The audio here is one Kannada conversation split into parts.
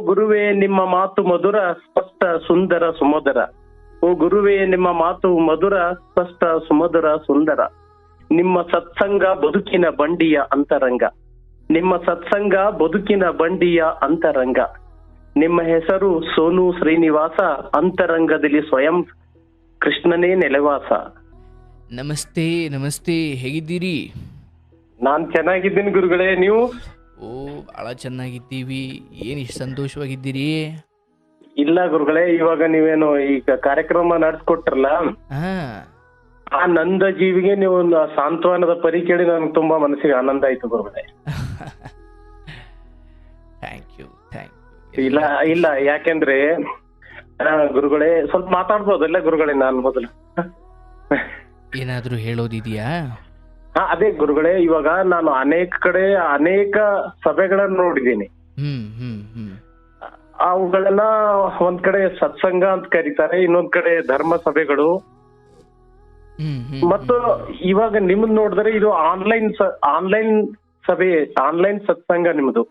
ಗುರುವೇ ನಿಮ್ಮ ಮಾತು ಮಧುರ ಸ್ಪಷ್ಟ ಸುಂದರ ಸುಮಧುರ. ಓ ಗುರುವೇ ನಿಮ್ಮ ಮಾತು ಮಧುರ ಸ್ಪಷ್ಟ ಸುಮಧುರ ಸುಂದರ. ನಿಮ್ಮ ಸತ್ಸಂಗ ಬದುಕಿನ ಬಂಡಿಯ ಅಂತರಂಗ. ನಿಮ್ಮ ಸತ್ಸಂಗ ಬದುಕಿನ ಬಂಡಿಯ ಅಂತರಂಗ. ನಿಮ್ಮ ಹೆಸರು ಸೋನು ಶ್ರೀನಿವಾಸ ಅಂತರಂಗದಲ್ಲಿ ಸ್ವಯಂ ಕೃಷ್ಣನೇ ನೆಲೆವಾಸ. ನಮಸ್ತೆ ನಮಸ್ತೆ ಹೇಗಿದ್ದೀರಿ? ನಾನ್ ಚೆನ್ನಾಗಿದ್ದೀನಿ ಗುರುಗಳೇ ನೀವು? ಓ ಭಾಳ ಚೆನ್ನಾಗಿದ್ದೀವಿ. ಏನು ಇಷ್ಟು ಸಂತೋಷವಾಗಿದ್ದೀರಿ? ಇಲ್ಲ ಗುರುಗಳೇ ಇವಾಗ ನೀವೇನು ಈಗ ಕಾರ್ಯಕ್ರಮ ನಡೆಸ್ಕೊಟ್ರಲ್ಲ? ಹಾ. ಆ ನಂದ ಜೀವಿಗೆ ನೀವು ಒಂದು ಸಾಂತ್ವನದ ಪರಿ ಕೇಳಿ ನನ್ಗೆ ತುಂಬಾ ಮನಸ್ಸಿಗೆ ಆನಂದ ಆಯ್ತು ಗುರುಗಳೇ. ಥ್ಯಾಂಕ್ ಯು ಥ್ಯಾಂಕ್ ಯು ಇಲ್ಲ ಇಲ್ಲ ಯಾಕೆಂದ್ರೆ ಆ, ಗುರುಗಳೇ ಸ್ವಲ್ಪ ಮಾತಾಡ್ಬೋದಲ್ಲ ಗುರುಗಳೇ ನಾನು ಮೊದಲು? ಏನಾದರೂ ಹೇಳೋದಿದೆಯಾ? ಹಾ ಅದೇ ಗುರುಗಳೇ ಇವಾಗ ನಾನು ಅನೇಕ ಕಡೆ ಅನೇಕ ಸಭೆಗಳನ್ನ ನೋಡಿದ್ದೀನಿ. ಹ್ಮ್ ಹ್ಮ್ ಹ್ಮ್. ಅವುಗಳನ್ನ ಒಂದ್ ಕಡೆ ಸತ್ಸಂಗ ಅಂತ ಕರೀತಾರೆ ಇನ್ನೊಂದ್ ಕಡೆ ಧರ್ಮ ಸಭೆಗಳು. ಮತ್ತು ಇವಾಗ ನಿಮ್ದು ನೋಡಿದ್ರೆ ಇದು ಆನ್ಲೈನ್ ಆನ್ಲೈನ್ ಸಭೆ ಆನ್ಲೈನ್ ಸತ್ಸಂಗ ನಿಮ್ದು.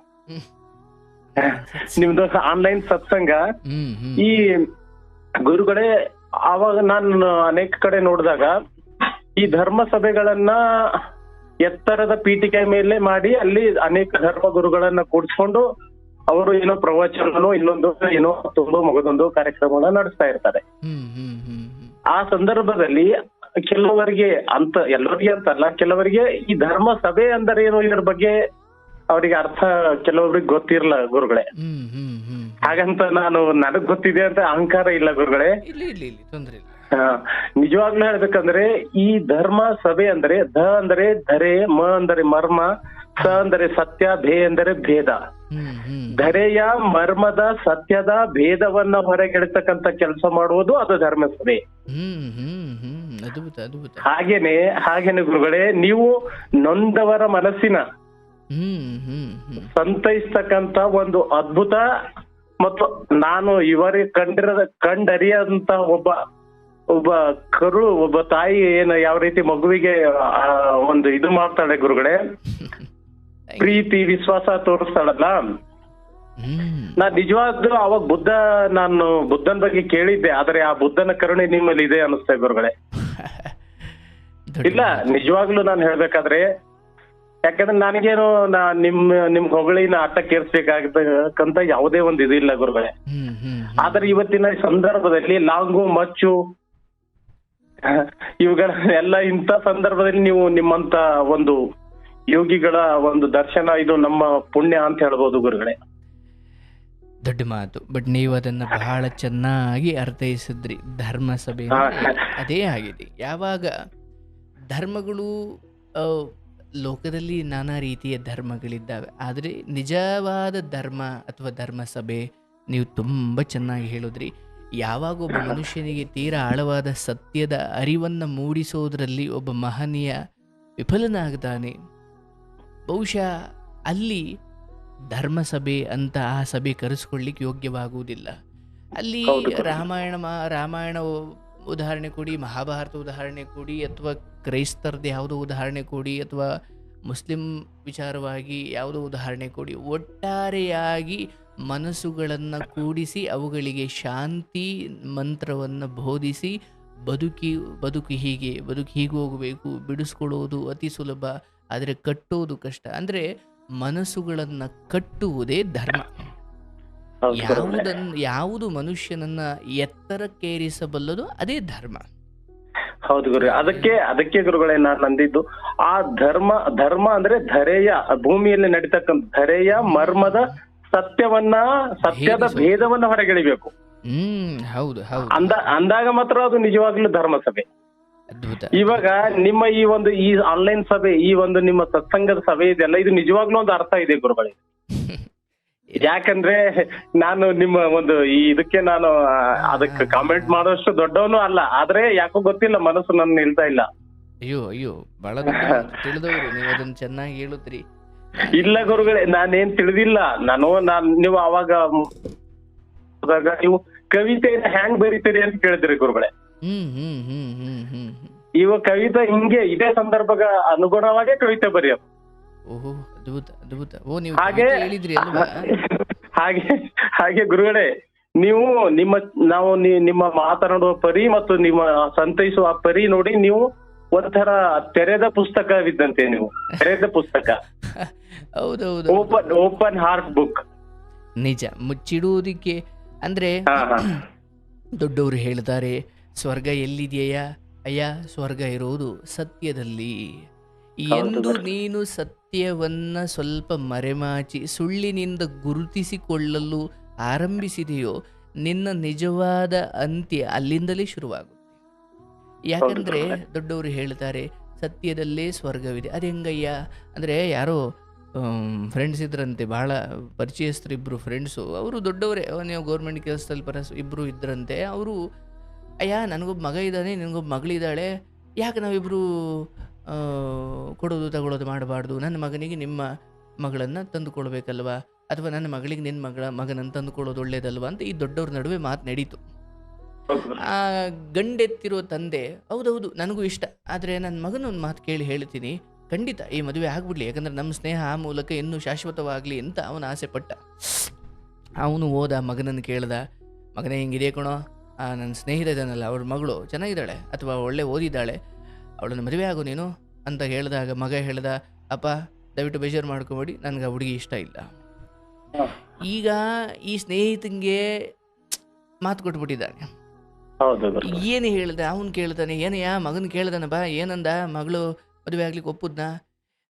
ನಿಮ್ದು ಆನ್ಲೈನ್ ಸತ್ಸಂಗ. ಈ ಗುರುಗಳೇ ಅವಾಗ ನಾನು ಅನೇಕ ಕಡೆ ನೋಡಿದಾಗ ಈ ಧರ್ಮ ಸಭೆಗಳನ್ನ ಎತ್ತರದ ಪೀಠಿಕೆ ಮೇಲೆ ಮಾಡಿ ಅಲ್ಲಿ ಅನೇಕ ಧರ್ಮ ಗುರುಗಳನ್ನ ಕೂಡಿಸ್ಕೊಂಡು ಅವರು ಏನೋ ಪ್ರವಚನನೋ ಇನ್ನೊಂದು ಏನೋ ತುಂಬಾ ಮಗದೊಂದು ಕಾರ್ಯಕ್ರಮಗಳನ್ನ ನಡೆಸ್ತಾ ಇರ್ತಾರೆ. ಆ ಸಂದರ್ಭದಲ್ಲಿ ಕೆಲವರಿಗೆ ಅಂತ ಎಲ್ಲರಿಗೆ ಅಂತಲ್ಲ ಕೆಲವರಿಗೆ ಈ ಧರ್ಮ ಸಭೆ ಅಂದರೆ ಏನು ಇದ್ರ ಬಗ್ಗೆ ಅವರಿಗೆ ಅರ್ಥ ಕೆಲವೊಬ್ರಿಗೆ ಗೊತ್ತಿರಲ್ಲ ಗುರುಗಳೇ. ಹಾಗಂತ ನಾನು ನನಗ್ ಗೊತ್ತಿದೆ ಅಂತ ಅಹಂಕಾರ ಇಲ್ಲ ಗುರುಗಳೇ. ತೊಂದ್ರೆ ಇಲ್ಲ. ನಿಜವಾಗ್ಲೂ ಹೇಳ್ಬೇಕಂದ್ರೆ ಈ ಧರ್ಮ ಸಭೆ ಅಂದ್ರೆ ಧ ಅಂದ್ರೆ ಧರೆ ಮ ಅಂದರೆ ಮರ್ಮ ಸ ಅಂದರೆ ಸತ್ಯ ಭೇ ಅಂದರೆ ಭೇದ. ಧರೆಯ ಮರ್ಮದ ಸತ್ಯದ ಭೇದವನ್ನ ಹೊರಗೆಡತಕ್ಕಂತ ಕೆಲಸ ಮಾಡುವುದು ಅದು ಧರ್ಮ ಸಭೆ. ಹಾಗೇನೆ ಹಾಗೇನೆ ಗುರುಗಳೇ ನೀವು ನೊಂದವರ ಮನಸ್ಸಿನ ಸಂತೈಸ್ತಕ್ಕಂತ ಒಂದು ಅದ್ಭುತ ಮತ್ತು ನಾನು ಇವರಿಗೆ ಕಂಡಿರದ ಕಂಡರಿಯಂತ ಒಬ್ಬ ಒಬ್ಬ ಕರುಳು ಒಬ್ಬ ತಾಯಿ ಏನು ಯಾವ ರೀತಿ ಮಗುವಿಗೆ ಒಂದು ಇದು ಮಾಡ್ತಾಳೆ ಗುರುಗಳೇ? ಪ್ರೀತಿ ವಿಶ್ವಾಸ ತೋರಿಸ್ತಾಳಲ್ಲ? ನಾ ನಿಜವಾಗ್ಲೂ ಅವಾಗ ಬುದ್ಧ ನಾನು ಬುದ್ಧನ ಬಗ್ಗೆ ಕೇಳಿದ್ದೆ ಆದ್ರೆ ಆ ಬುದ್ಧನ ಕರುಣೆ ನಿಮ್ಮಲ್ಲಿ ಇದೆ ಅನಿಸ್ತೆ ಗುರುಗಳೇ. ಇಲ್ಲ ನಿಜವಾಗ್ಲೂ ನಾನು ಹೇಳ್ಬೇಕಾದ್ರೆ ಯಾಕಂದ್ರೆ ನನಗೇನು ನಾ ನಿಮ್ ನಿಮ್ ಹೊಗಳಿನ ಆಟಕ್ಕೇರ್ಸ್ಬೇಕಾಗತಕ್ಕಂತ ಯಾವುದೇ ಒಂದು ಇದಿಲ್ಲ ಗುರುಗಳೇ. ಹ್ಮ್ ಹ್ಮ್ ಹ್ಮ್. ಆದ್ರೆ ಇವತ್ತಿನ ಸಂದರ್ಭದಲ್ಲಿ ಲಾಂಗು ಮಚ್ಚು ಇವುಗಳ ಎಲ್ಲಾ ಇಂಥ ಸಂದರ್ಭದಲ್ಲಿ ನೀವು ನಿಮ್ಮಂತ ಒಂದು ಯೋಗಿಗಳ ಒಂದು ದರ್ಶನ ಇದು ನಮ್ಮ ಪುಣ್ಯ ಅಂತ ಹೇಳ್ಬೋದು ಗುರುಗಳೇ. ದೊಡ್ಡ ಮಾತು. ಬಟ್ ನೀವು ಅದನ್ನ ಬಹಳ ಚೆನ್ನಾಗಿ ಅರ್ಥೈಸಿದ್ರಿ. ಧರ್ಮ ಸಭೆ ಅದೇ ಆಗಿದೆ. ಯಾವಾಗ ಧರ್ಮಗಳು ಲೋಕದಲ್ಲಿ ನಾನಾ ರೀತಿಯ ಧರ್ಮಗಳಿದ್ದಾವೆ. ಆದರೆ ನಿಜವಾದ ಧರ್ಮ ಅಥವಾ ಧರ್ಮ ಸಭೆ ನೀವು ತುಂಬ ಚೆನ್ನಾಗಿ ಹೇಳಿದ್ರಿ. ಯಾವಾಗ ಒಬ್ಬ ಮನುಷ್ಯನಿಗೆ ತೀರಾ ಆಳವಾದ ಸತ್ಯದ ಅರಿವನ್ನು ಮೂಡಿಸೋದ್ರಲ್ಲಿ ಒಬ್ಬ ಮಹನೀಯ ವಿಫಲನಾಗ್ತಾನೆ. ಬಹುಶಃ ಅಲ್ಲಿ ಧರ್ಮಸಭೆ ಅಂತ ಆ ಸಭೆ ಕರೆಸ್ಕೊಳ್ಳಿಕ್ಕೆ ಯೋಗ್ಯವಾಗುವುದಿಲ್ಲ. ಅಲ್ಲಿ ರಾಮಾಯಣ ಮಾ- ರಾಮಾಯಣ ಉದಾಹರಣೆ ಕೊಡಿ ಮಹಾಭಾರತ ಉದಾಹರಣೆ ಕೊಡಿ ಅಥವಾ ಕ್ರೈಸ್ತರದ್ದು ಯಾವುದೋ ಉದಾಹರಣೆ ಕೊಡಿ ಅಥವಾ ಮುಸ್ಲಿಂ ವಿಚಾರವಾಗಿ ಯಾವುದೋ ಉದಾಹರಣೆ ಕೊಡಿ. ಒಟ್ಟಾರೆಯಾಗಿ ಮನಸ್ಸುಗಳನ್ನು ಕೂಡಿಸಿ ಅವುಗಳಿಗೆ ಶಾಂತಿ ಮಂತ್ರವನ್ನು ಬೋಧಿಸಿ ಬದುಕಿ ಬದುಕು ಹೀಗೆ ಬದುಕು ಹೀಗೆ ಹೋಗಬೇಕು ಬಿಡಿಸ್ಕೊಳ್ಳೋದು ಅತಿ ಸುಲಭ ಆದರೆ ಕಟ್ಟೋದು ಕಷ್ಟ. ಅಂದರೆ ಮನಸ್ಸುಗಳನ್ನು ಕಟ್ಟುವುದೇ ಧರ್ಮ. ಯಾವುದನ್ನು ಯಾವುದು ಮನುಷ್ಯನನ್ನ ಎತ್ತರಕ್ಕೇರಿಸಬಲ್ಲದು ಅದೇ ಧರ್ಮ. ಹೌದು ಗುರು ಅದಕ್ಕೆ ಅದಕ್ಕೆ ಗುರುಗಳೇ ನಾನು ನಂದಿದ್ದು ಆ ಧರ್ಮ ಧರ್ಮ ಅಂದ್ರೆ ಧರೆಯ ಭೂಮಿಯಲ್ಲಿ ನಡೀತಕ್ಕಂಥ ಧರೆಯ ಮರ್ಮದ ಸತ್ಯವನ್ನ ಸತ್ಯದ. ಭೇದವನ್ನ ಹೊರಗೆಳಿಬೇಕು. ಹ್ಮ್ ಹೌದು ಅಂದ ಅಂದಾಗ ಮಾತ್ರ ಅದು ನಿಜವಾಗ್ಲೂ ಧರ್ಮ ಸಭೆ ಇವಾಗ ನಿಮ್ಮ ಈ ಒಂದು ಈ ಆನ್ಲೈನ್ ಸಭೆ ಈ ಒಂದು ನಿಮ್ಮ ಸತ್ಸಂಗದ ಸಭೆ ಇದೆಲ್ಲ ಇದು ನಿಜವಾಗ್ಲೂ ಒಂದು ಅರ್ಥ ಇದೆ ಗುರುಗಳಿಗೆ ಯಾಕಂದ್ರೆ ನಾನು ನಿಮ್ಮ ಒಂದು ಈ ಇದಕ್ಕೆ ನಾನು ಅದಕ್ಕೆ ಕಾಮೆಂಟ್ ಮಾಡೋಷ್ಟು ದೊಡ್ಡವನು ಅಲ್ಲ. ಆದ್ರೆ ಯಾಕೋ ಗೊತ್ತಿಲ್ಲ ಮನಸ್ಸು ನನ್ನ ನಿಲ್ತಾ ಇಲ್ಲ. ಅಯ್ಯೋ ಅಯ್ಯೋ ಬಹಳ ತಿಳಿದವರು ನೀವು ಅದನ್ನ ಚೆನ್ನಾಗಿ ಹೇಳುತ್ರಿ ಇಲ್ಲ ಗುರುಗಳೇ ನಾನೇನ್ ತಿಳಿದಿಲ್ಲ. ನಾನು ನಾನ್ ನೀವು ಅವಾಗ ನೀವು ಕವಿತೆಯನ್ನ ಹ್ಯಾಂಗ್ ಬರೀತೀರಿ ಅಂತ ಕೇಳಿದ್ರಿ ಗುರುಗಳೇ. ಇವ. ಕವಿತೆ ಹಿಂಗೆ ಇದೇ ಸಂದರ್ಭಗ ಅನುಗುಣವಾಗೇ ಕವಿತೆ ಬರೆಯೋದು. ಓಹೋ ಅದ್ಭುತ ಅದ್ಭುತ. ಓ ನೀವು ಹಾಗೆ ಹಾಗೆ ಹಾಗೆ ಗುರುಗಳೇ ನೀವು ನಿಮ್ಮ ನಾವು ನಿಮ್ಮ ಮಾತನಾಡುವ ಪರಿ ಮತ್ತು ನಿಮ್ಮ ಸಂತೈಸುವ ಪರಿ ನೋಡಿ ನೀವು ಒಂಥರ ತೆರೆದ ಪುಸ್ತಕವಿದ್ದಂತೆ ನೀವು. ತೆರೆದ ಪುಸ್ತಕ. ಹೌದೌದು. Open open heart book. ನಿಜ. ಮುಚ್ಚಿಡುವುದಕ್ಕೆ ಅಂದ್ರೆ ದೊಡ್ಡವರು ಹೇಳ್ತಾರೆ ಸ್ವರ್ಗ ಎಲ್ಲಿದೆಯಾ ಅಯ್ಯ ಸ್ವರ್ಗ ಇರುವುದು ಸತ್ಯದಲ್ಲಿ. ಎಂದು ನೀನು ಸತ್ಯವನ್ನ ಸ್ವಲ್ಪ ಮರೆಮಾಚಿ ಸುಳ್ಳಿನಿಂದ ಗುರುತಿಸಿಕೊಳ್ಳಲು ಆರಂಭಿಸಿದೆಯೋ ನಿನ್ನ ನಿಜವಾದ ಅಂತ್ಯ ಅಲ್ಲಿಂದಲೇ ಶುರುವಾಗುತ್ತೆ ಯಾಕಂದ್ರೆ ದೊಡ್ಡವರು ಹೇಳ್ತಾರೆ ಸತ್ಯದಲ್ಲೇ ಸ್ವರ್ಗವಿದೆ. ಅದು ಹೆಂಗಯ್ಯ? ಅಂದರೆ ಯಾರೋ ಫ್ರೆಂಡ್ಸ್ ಇದ್ರಂತೆ ಬಹಳ ಪರಿಚಯಸ್ಥರು ಇಬ್ಬರು ಫ್ರೆಂಡ್ಸು ಅವರು ದೊಡ್ಡವರೇ ನೀವು ಗೌರ್ಮೆಂಟ್ ಕೆಲಸದಲ್ಲಿ ಪರಸ್ ಇಬ್ಬರು ಇದ್ರಂತೆ ಅವರು ಅಯ್ಯ ನನಗೊಬ್ಬ ಮಗ ಇದ್ದಾನೆ ನಿನಗೊಬ್ಬ ಮಗಳಿದ್ದಾಳೆ ಯಾಕೆ ನಾವಿಬ್ಬರು ಕೊಡೋದು ತಗೊಳ್ಳೋದು ಮಾಡಬಾರ್ದು? ನನ್ನ ಮಗನಿಗೆ ನಿಮ್ಮ ಮಗಳನ್ನು ತಂದು ಕೊಡಬೇಕಲ್ವಾ ಅಥವಾ ನನ್ನ ಮಗಳಿಗೆ ನಿನ್ನ ಮಗಳ ಮಗನನ್ನು ತಂದುಕೊಳ್ಳೋದು ಒಳ್ಳೇದಲ್ವಾ? ಅಂತ ಈ ದೊಡ್ಡವ್ರ ನಡುವೆ ಮಾತು ನಡೀತು. ಆ ಗಂಡೆತ್ತಿರೋ ತಂದೆ ಹೌದೌದು ನನಗೂ ಇಷ್ಟ. ಆದರೆ ನನ್ನ ಮಗನ ಒಂದು ಮಾತು ಕೇಳಿ ಹೇಳ್ತೀನಿ. ಖಂಡಿತ ಈ ಮದುವೆ ಆಗ್ಬಿಡ್ಲಿ ಯಾಕಂದ್ರೆ ನಮ್ಮ ಸ್ನೇಹ ಆ ಮೂಲಕ ಇನ್ನೂ ಶಾಶ್ವತವಾಗಲಿ ಅಂತ ಅವನು ಆಸೆ ಪಟ್ಟ ಅವನು ಹೋದ ಮಗನನ್ನು ಕೇಳ್ದ ಮಗನೇ ಹಿಂಗಿದೆ ಕಣೋ. ಆ ನನ್ನ ಸ್ನೇಹಿತ ಇದ್ದಾನಲ್ಲ ಅವ್ರ ಮಗಳು ಚೆನ್ನಾಗಿದ್ದಾಳೆ ಅಥವಾ ಒಳ್ಳೆ ಓದಿದ್ದಾಳೆ. ಅವಳನ್ನು ಮದುವೆ ಆಗು ನೀನು ಅಂತ ಹೇಳಿದಾಗ ಮಗ ಹೇಳ್ದ ಅಪ್ಪ ದಯವಿಟ್ಟು ಬೇಜಾರು ಮಾಡ್ಕೊಬೇಡಿ ನನಗೆ ಆ ಹುಡುಗಿ ಇಷ್ಟ ಇಲ್ಲ. ಈಗ ಈ ಸ್ನೇಹಿತನಿಗೆ ಮಾತು ಕೊಟ್ಬಿಟ್ಟಿದ್ದಾನೆ. ಹೌದು ಏನು ಹೇಳ್ದ ಅವನು ಕೇಳ್ತಾನೆ ಏನಯ್ಯ ಮಗನ ಕೇಳ್ದಾನ ಬಾ ಏನಂದ ಮಗಳು ಮದುವೆ ಆಗ್ಲಿಕ್ಕೆ ಒಪ್ಪುದ್ನ?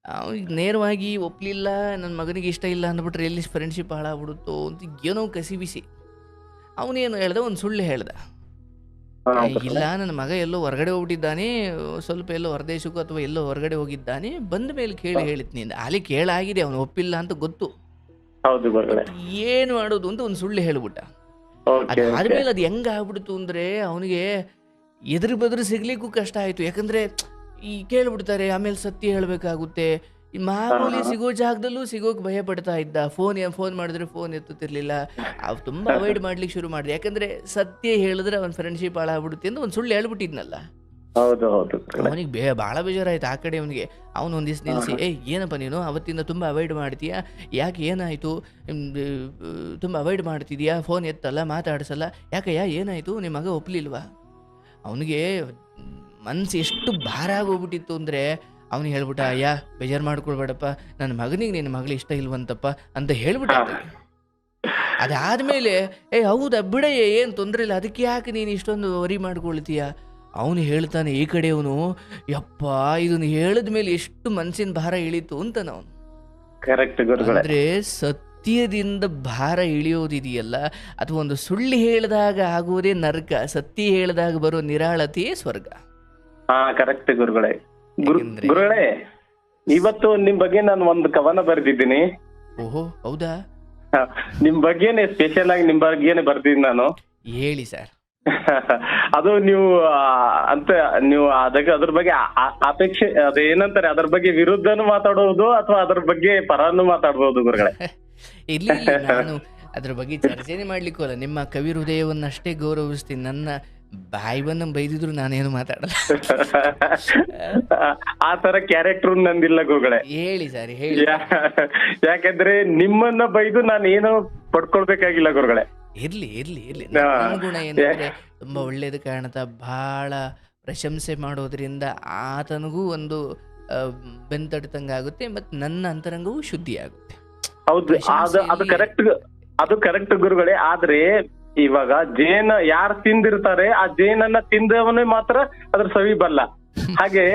ಅವ್ನಿಗೆ ನೇರವಾಗಿ ಒಪ್ಪಲಿಲ್ಲ ನನ್ನ ಮಗನಿಗೆ ಇಷ್ಟ ಇಲ್ಲ ಅಂದ್ಬಿಟ್ರೆ ಎಲ್ಲಿ ಫ್ರೆಂಡ್ಶಿಪ್ ಹಾಳಾಗ್ಬಿಡುತ್ತೋ ಅಂತ ಏನೋ ಕಸಿ ಬಿಸಿ. ಅವನೇನು ಹೇಳ್ದ ಒಂದು ಸುಳ್ಳು ಹೇಳ್ದ. ಹಾ, ಏ, ಗುರುಗಳೇ. ಇಲ್ಲ ನನ್ನ ಮಗ ಎಲ್ಲೋ ಹೊರಗಡೆ ಹೋಗ್ಬಿಟ್ಟಿದ್ದಾನೆ ಸ್ವಲ್ಪ ಎಲ್ಲೋ ಹೊರದೇಶಕ್ಕೂ ಅಥವಾ ಎಲ್ಲೋ ಹೊರಗಡೆ ಹೋಗಿದ್ದಾನೆ ಬಂದ ಮೇಲೆ ಕೇಳಿ ಹೇಳಿದ್ ಅಂದ ಅಲ್ಲಿ ಕೇಳಾಗಿದೆ ಅವನು ಒಪ್ಪಿಲ್ಲ ಅಂತ ಗೊತ್ತು. ಹೌದು ಗುರುಗಳೇ. ಏನು ಮಾಡೋದು ಅಂತ ಒಂದು ಸುಳ್ಳು ಹೇಳ್ಬಿಟ್ಟ. ಅದಾದ್ಮೇಲೆ ಅದು ಹೆಂಗ ಆಗ್ಬಿಡ್ತು ಅಂದ್ರೆ ಅವನಿಗೆ ಎದುರು ಬದುರು ಸಿಗ್ಲಿಕ್ಕೂ ಕಷ್ಟ ಆಯ್ತು. ಯಾಕಂದ್ರೆ ಈ ಕೇಳ್ಬಿಡ್ತಾರೆ ಆಮೇಲೆ ಸತ್ಯ ಹೇಳ್ಬೇಕಾಗುತ್ತೆ. ಈ ಮಾಮೂಲಿ ಸಿಗೋ ಜಾಗದಲ್ಲೂ ಸಿಗೋಕ್ ಭಯ ಪಡ್ತಾ ಇದ್ದ. ಫೋನ್ ಫೋನ್ ಮಾಡಿದ್ರೆ ಫೋನ್ ಎತ್ತುತ್ತಿರ್ಲಿಲ್ಲ. ಅವ್ ತುಂಬಾ ಅವಾಯ್ಡ್ ಮಾಡ್ಲಿಕ್ಕೆ ಶುರು ಮಾಡಿದೆ. ಯಾಕಂದ್ರೆ ಸತ್ಯ ಹೇಳಿದ್ರೆ ಅವನ ಫ್ರೆಂಡ್ಶಿಪ್ ಹಾಳಾಗ್ಬಿಡುತ್ತೆ ಅಂತ ಒಂದು ಸುಳ್ಳು ಹೇಳ್ಬಿಟ್ಟಿದ್ನಲ್ಲ. ಹೌದು ಹೌದು ಅವನಿಗೆ ಬೇ ಭಾಳ ಬೇಜಾರಾಯ್ತು ಆ ಕಡೆ ಅವನಿಗೆ. ಅವನು ಒಂದಿವ್ಸ ನಿಲ್ಲಿಸಿ ಏಯ್ ಏನಪ್ಪ ನೀನು? ಅವತ್ತಿಂದ ತುಂಬ ಅವಾಯ್ಡ್ ಮಾಡ್ತೀಯಾ? ಯಾಕೆ ಏನಾಯಿತು? ತುಂಬ ಅವಾಯ್ಡ್ ಮಾಡ್ತಿದ್ಯಾ? ಫೋನ್ ಎತ್ತಲ್ಲ ಮಾತಾಡ್ಸಲ್ಲ? ಯಾಕಯ್ಯ ಏನಾಯಿತು? ನಿಮ್ಮ ಮಗ ಒಪ್ಲಿಲ್ವಾ? ಅವನಿಗೆ ಮನ್ಸು ಎಷ್ಟು ಭಾರ ಆಗೋಗ್ಬಿಟ್ಟಿತ್ತು ಅಂದರೆ ಅವನಿಗೆ ಹೇಳ್ಬಿಟ್ಟ ಅಯ್ಯ ಬೇಜಾರು ಮಾಡ್ಕೊಳ್ಬೇಡಪ್ಪ. ನನ್ನ ಮಗನಿಗೆ ನಿನ್ನ ಮಗಳು ಇಷ್ಟ ಇಲ್ವಂತಪ್ಪ ಅಂತ ಹೇಳ್ಬಿಟ್ಟ. ಅದಾದ್ಮೇಲೆ ಏ ಹೌದಾ ಬಿಡಯ್ಯ ಏನು ತೊಂದರೆ ಇಲ್ಲ ಅದಕ್ಕೆ ಯಾಕೆ ನೀನು ಇಷ್ಟೊಂದು ವರಿ ಮಾಡ್ಕೊಳ್ತೀಯ? ಅವನು ಹೇಳ್ತಾನೆ ಈ ಕಡೆ ಅವನು ಯಪ್ಪ ಇದನ್ನು ಹೇಳಿದ ಮೇಲೆ ಎಷ್ಟು ಮನಸ್ಸಿನ ಭಾರ ಇಳಿತು ಅಂತ ನಾವು ಕರೆಕ್ಟ್ ಅಂದ್ರೆ ಸತ್ಯದಿಂದ ಭಾರ ಇಳಿಯೋದಿದೆಯಲ್ಲ ಅಥವಾ ಒಂದು ಸುಳ್ಳು ಹೇಳಿದಾಗ ಆಗುವುದೇ ನರ್ಕ ಸತ್ಯ ಹೇಳಿದಾಗ ಬರೋ ನಿರಾಳತೆಯೇ ಸ್ವರ್ಗ. ಹಾ ಕರೆಕ್ಟ್ ಗುರುಗಳೇ. ಗುರು ಗುರುಗಳೇ ಇವತ್ತು ನಿಮ್ ಬಗ್ಗೆ ನಾನು ಒಂದು ಕವನ ಬರೆದಿದ್ದೀನಿ. ಓಹೋ ಹೌದಾ? ನಿಮ್ ಬಗ್ಗೆನೆ ಸ್ಪೆಷಲ್ ಆಗಿ ನಿಮ್ ಬಗ್ಗೆನೆ ಬರ್ದಿದ್ದೀನಿ ನಾನು. ಹೇಳಿ ಸರ್. ಅದು ನೀವು ಅಂತ ನೀವು ಅದಕ್ಕೆ ಅದ್ರ ಬಗ್ಗೆ ಅಪೇಕ್ಷೆ ಅದೇನಂತಾರೆ ಅದ್ರ ಬಗ್ಗೆ ವಿರುದ್ಧನು ಮಾತಾಡಬಹುದು ಅಥವಾ ಅದ್ರ ಬಗ್ಗೆ ಪರನು ಮಾತಾಡಬಹುದು ಗುರುಗಳೇ? ಇಲ್ಲಿ ಇಲ್ಲಿ ನಾನು ಅದ್ರ ಬಗ್ಗೆ ಚರ್ಚೆನೆ ಮಾಡ್ಲಿಕ್ಕೂ ಅಲ್ಲ. ನಿಮ್ಮ ಕವಿ ಹೃದಯವನ್ನಷ್ಟೇ ಗೌರವಿಸ್ತೀನಿ. ನನ್ನ ಬಾಯಿವನ್ನ ಬೈದಿದ್ರು ನಾನೇನು ಮಾತಾಡಲ್ಲ. ಆ ತರ ಕ್ಯಾರೆಕ್ಟರ್ ನಂದಿಲ್ಲ ಗುರುಗಳೇ. ಹೇಳಿ ಸರ್ ಹೇಳಿ. ಯಾಕಂದ್ರೆ ನಿಮ್ಮನ್ನ ಬೈದು ನಾನು ಏನು ಪಡ್ಕೊಳ್ಬೇಕಾಗಿಲ್ಲ ಗುರುಗಳೇ. ಇರ್ಲಿ ಇರ್ಲಿ ಇರ್ಲಿ. ನನ್ನ ಗುಣ ಏನಂದ್ರೆ ತುಂಬಾ ಒಳ್ಳೇದು ಕಾಣ್ತಾ ಬಹಳ ಪ್ರಶಂಸೆ ಮಾಡೋದ್ರಿಂದ ಆತನಿಗೂ ಒಂದು ಆ, ಬೆಂತಡ್ತಂಗಾಗುತ್ತೆ ಮತ್ತೆ ನನ್ನ ಅಂತರಂಗವೂ ಶುದ್ಧಿ ಆಗುತ್ತೆ ಹೌದು ಅದು ಅದು ಕರೆಕ್ಟ್ ಅದು ಕರೆಕ್ಟ್ ಗುರುಗಳೇ ಆದ್ರೆ ಇವಾಗ ಜೇನ ಯಾರು ತಿಂದಿರ್ತಾರೆ ಆ ಜೇನನ್ನ ತಿಂದವನೇ ಮಾತ್ರ ಅದ್ರ ಸವಿ ಬಲ್ಲ ಹಾಗೆ